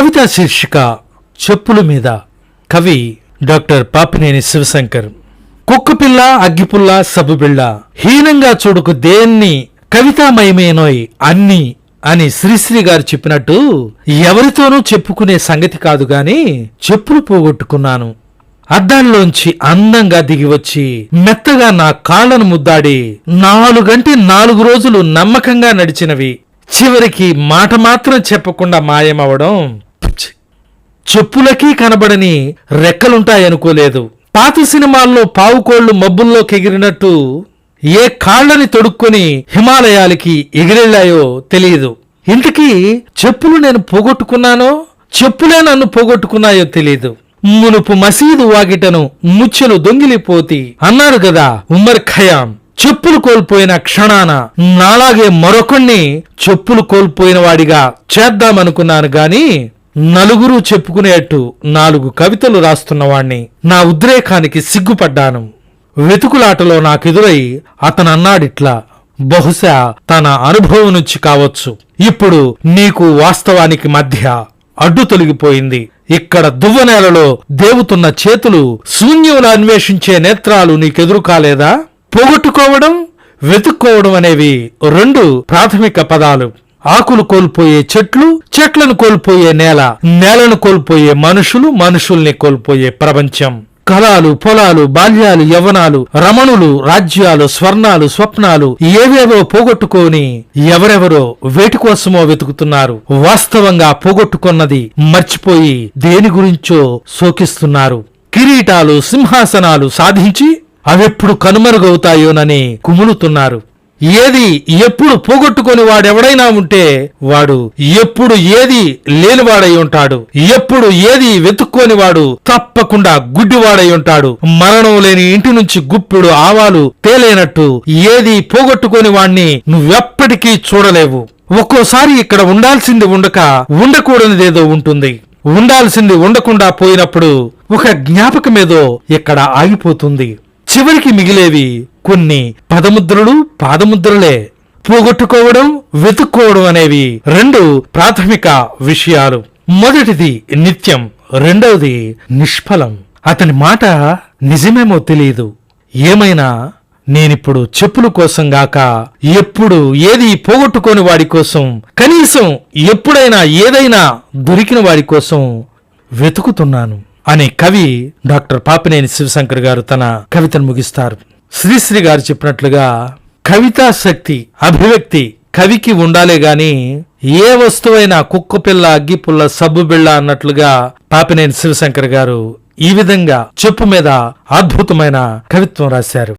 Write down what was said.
కవితా శీర్షిక చెప్పుల మీద కవి డాక్టర్ పాపినేని శివశంకర్. కుక్కపిల్ల అగ్గిపుల్ల సబ్బుబిళ్ళ హీనంగా చూడుకు దేన్ని కవితామయమేనోయ్ అన్ని అని శ్రీశ్రీ గారు చెప్పినట్టు ఎవరితోనూ చెప్పుకునే సంగతి కాదు గాని చెప్పులు పోగొట్టుకున్నాను. అద్దాల్లోంచి అందంగా దిగి వచ్చి మెత్తగా నా కాళ్ళను ముద్దాడి నాలుగంటే నాలుగు రోజులు నమ్మకంగా నడిచినవి. చివరికి మాట మాత్రం చెప్పకుండా మాయమవడం చెప్పులకి కనబడని రెక్కలుంటాయనుకోలేదు పాత సినిమాల్లో పావుకోళ్ళు మబ్బుల్లోకి ఎగిరినట్టు ఏ కాళ్ళని తొడుక్కొని హిమాలయాలకి ఎగిరెళ్ళాయో తెలియదు ఇంతకీ చెప్పులు నేను పోగొట్టుకున్నానో చెప్పులే నన్ను పోగొట్టుకున్నాయో తెలియదు మునుపు మసీదు వాగిటను ముచ్చెలు దొంగిలిపోతి అన్నారు గదా ఉమ్మర్ ఖయాం చెప్పులు కోల్పోయిన క్షణాన నాలాగే మరొకణ్ణి చెప్పులు కోల్పోయిన వాడిగా చేద్దామనుకున్నాను గాని నలుగురు చెప్పుకునేట్టు నాలుగు కవితలు రాస్తున్నవాణ్ణి నా ఉద్రేకానికి సిగ్గుపడ్డాను. వెతుకులాటలో నాకెదురై అతనన్నాడిట్లా బహుశా తన అనుభవం నుంచి కావచ్చు. ఇప్పుడు నీకు వాస్తవానికి మధ్య అడ్డు తొలగిపోయింది. ఇక్కడ దువ్వనేలలో దేవుతున్న చేతులు శూన్యములు అన్వేషించే నేత్రాలు నీకెదురు కాలేదా? పోగొట్టుకోవడం వెతుక్కోవడం అనేవి రెండు ప్రాథమిక పదాలు. ఆకులు కోల్పోయే చెట్లు చెట్లను కోల్పోయే నేల నేలను కోల్పోయే మనుషులు మనుషుల్ని కోల్పోయే ప్రపంచం. కళాలు పొలాలు బాల్యాలు యవనాలు రమణులు రాజ్యాలు స్వర్ణాలు స్వప్నాలు ఏవేవో పోగొట్టుకొని ఎవరెవరో వేటి కోసమో వెతుకుతున్నారు. వాస్తవంగా పోగొట్టుకున్నది మర్చిపోయి దేని గురించో శోకిస్తున్నారు. కిరీటాలు సింహాసనాలు సాధించి అవెప్పుడు కనుమరుగవుతాయోనని కుములుతున్నారు. ఏది ఎప్పుడు పోగొట్టుకొని వాడెవడైనా ఉంటే వాడు ఎప్పుడు ఏది లేనివాడై ఉంటాడు ఎప్పుడు ఏది వెతుక్కోని వాడు తప్పకుండా గుడ్డివాడై ఉంటాడు. మరణం లేని ఇంటి నుంచి గుప్పుడు ఆవాలు తేలేనట్టు ఏది పోగొట్టుకొని వాణ్ణి నువ్వెప్పటికీ చూడలేవు. ఒక్కోసారి ఇక్కడ ఉండాల్సింది ఉండక ఉండకూడనిదేదో ఉంటుంది. ఉండాల్సింది ఉండకుండా పోయినప్పుడు ఒక జ్ఞాపకమేదో ఇక్కడ ఆగిపోతుంది. చివరికి మిగిలేవి కొన్ని పదముద్రలు పాదముద్రలే పోగొట్టుకోవడం వెతుక్కోవడం అనేవి రెండు ప్రాథమిక విషయాలు. మొదటిది నిత్యం రెండవది నిష్ఫలం. అతని మాట నిజమేమో తెలియదు ఏమైనా నేనిప్పుడు చెప్పుల కోసం గాక ఎప్పుడు ఏది పోగొట్టుకోని వాడి కోసం కనీసం ఎప్పుడైనా ఏదైనా దొరికిన వాడి కోసం వెతుకుతున్నాను. అనే కవి డాక్టర్ పాపినేని శివశంకర్ గారు తన కవితను ముగిస్తారు. శ్రీశ్రీ గారు చెప్పినట్లుగా కవితా శక్తి అభివ్యక్తి కవికి ఉండాలే గాని ఏ వస్తువైనా కుక్కపిల్ల అగ్గిపుల్ల సబ్బు బిళ్ళ అన్నట్లుగా పాపినేని శివశంకర్ గారు ఈ విధంగా చెప్పు మీద అద్భుతమైన కవిత్వం రాశారు.